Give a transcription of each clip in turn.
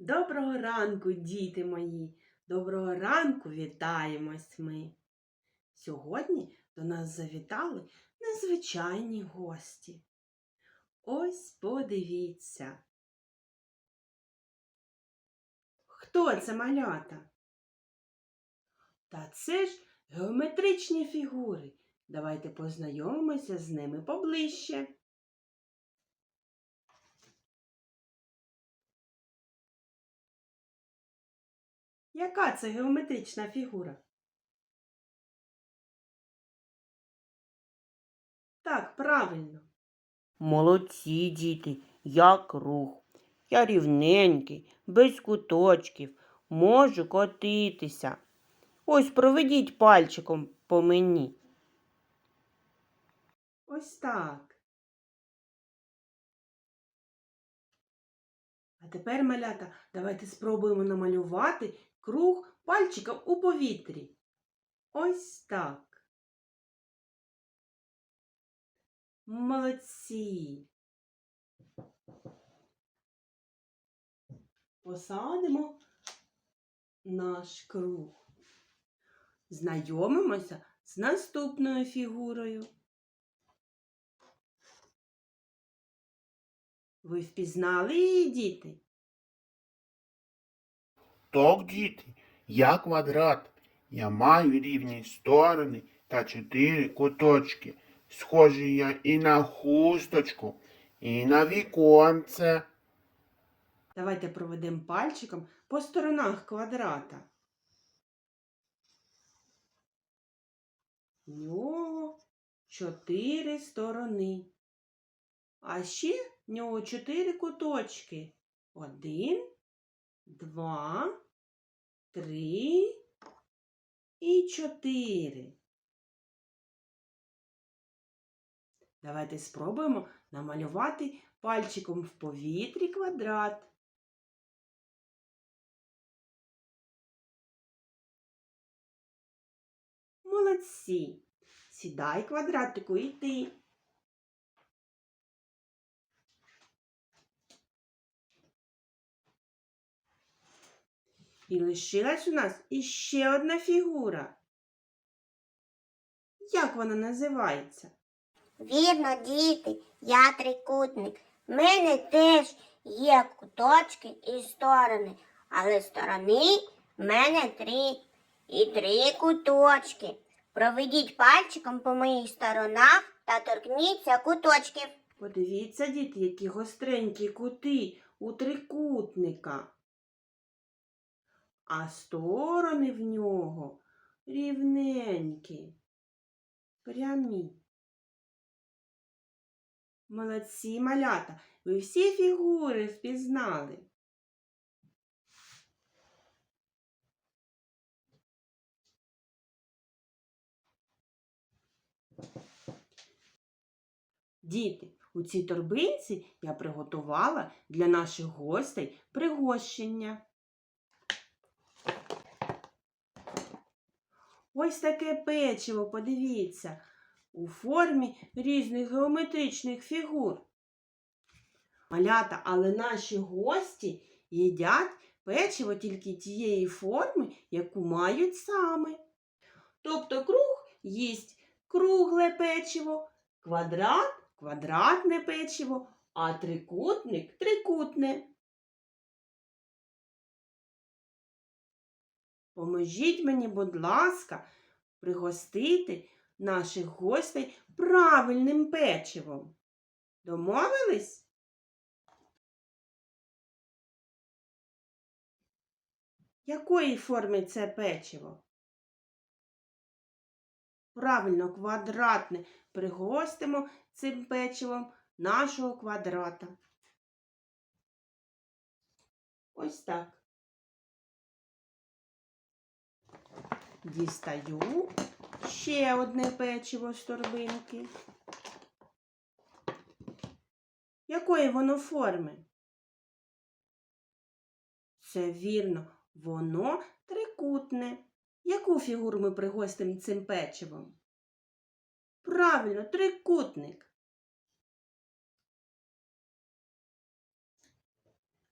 Доброго ранку, діти мої! Доброго ранку вітаємось ми. Сьогодні до нас завітали незвичайні гості. Ось подивіться. Хто це малята? Та це ж геометричні фігури. Давайте познайомимося з ними поближче. Яка це геометрична фігура? Так, правильно. Молодці, діти, я круг. Я рівненький, без куточків, можу котитися. Ось проведіть пальчиком по мені. Ось так. А тепер, малята, давайте спробуємо намалювати круг пальчиком у повітрі. Ось так. Молодці. Посадимо наш круг. Знайомимося з наступною фігурою. Ви впізнали її, діти? Так, діти, я квадрат. Я маю рівні сторони та чотири куточки. Схожий я і на хусточку, і на віконце. Давайте проведемо пальчиком по сторонах квадрата. В нього чотири сторони. А ще в нього чотири куточки. Один, два, три і чотири. Давайте спробуємо намалювати пальчиком в повітрі квадрат. Молодці. Сідай квадратику і ти. І лишилась у нас іще одна фігура. Як вона називається? Вірно, діти, я трикутник. В мене теж є куточки і сторони, але сторони в мене три і три куточки. Проведіть пальчиком по моїх сторонах та торкніться куточків. Подивіться, діти, які гостренькі кути у трикутника. А сторони в нього рівненькі, прямі. Молодці малята, ви всі фігури впізнали. Діти, у цій торбинці я приготувала для наших гостей пригощення. Ось таке печиво, подивіться, у формі різних геометричних фігур. Малята, але наші гості їдять печиво тільки тієї форми, яку мають саме. Тобто круг їсть кругле печиво, квадрат квадратне печиво, а трикутник трикутне. Поможіть мені, будь ласка, пригостити наших гостей правильним печивом. Домовились? Якої форми це печиво? Правильно, квадратне. Пригостимо цим печивом нашого квадрата. Ось так. Дістаю ще одне печиво з торбинки. Якої воно форми? Це вірно, воно трикутне. Яку фігуру ми пригостимо цим печивом? Правильно, трикутник.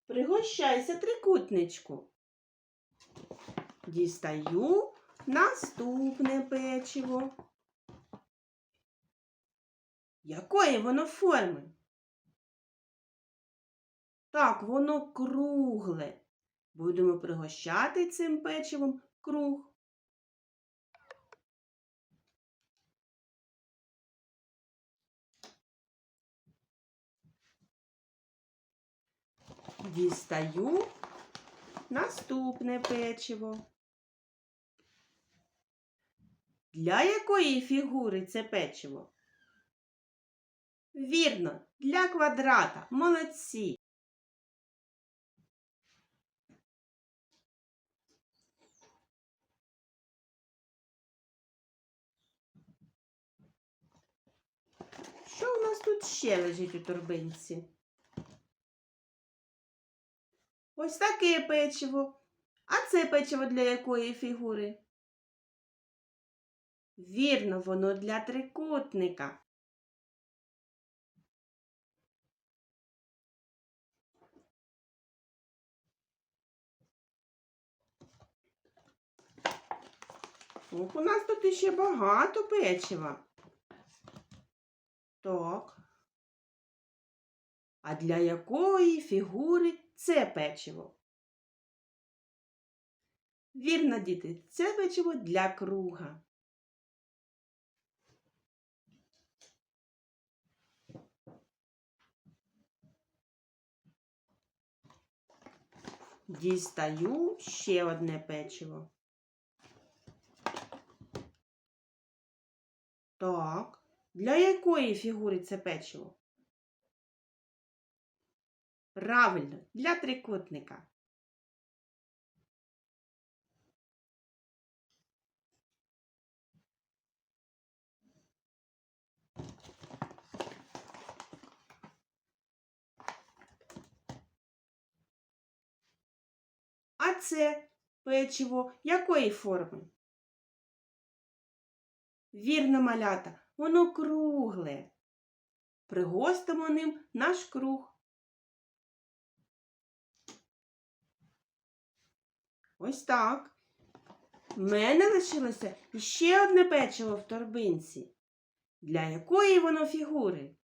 Пригощайся, трикутничку. Дістаю наступне печиво. Якої воно форми? Так, воно кругле. Будемо пригощати цим печивом круг. Дістаю наступне печиво. Для якої фігури це печиво? Вірно, для квадрата. Молодці. Що у нас тут ще лежить у торбинці? Ось таке печиво. А це печиво для якої фігури? Вірно, воно для трикутника. Ох, у нас тут іще багато печива. Так. А для якої фігури це печиво? Вірно, діти, це печиво для круга. Дістаю ще одне печиво. Так, для якої фігури це печиво? Правильно, для трикутника. Це печиво якої форми? Вірно, малята, воно кругле. Пригостимо ним наш круг. Ось так. В мене лишилося ще одне печиво в торбинці. Для якої воно фігури?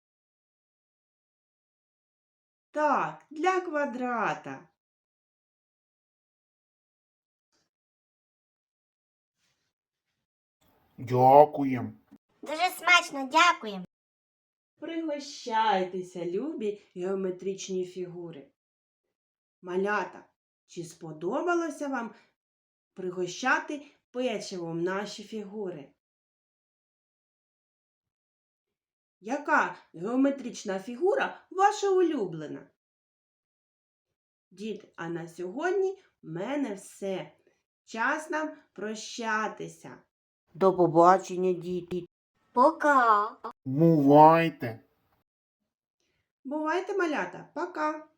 Так, для квадрата. Дякуємо. Дуже смачно, дякуємо. Пригощайтеся, любі геометричні фігури. Малята, чи сподобалося вам пригощати печивом наші фігури? Яка геометрична фігура ваша улюблена? Діти, а на сьогодні в мене все. Час нам прощатися. До побачення, діти. Пока. Бувайте. Бувайте, малята, пока!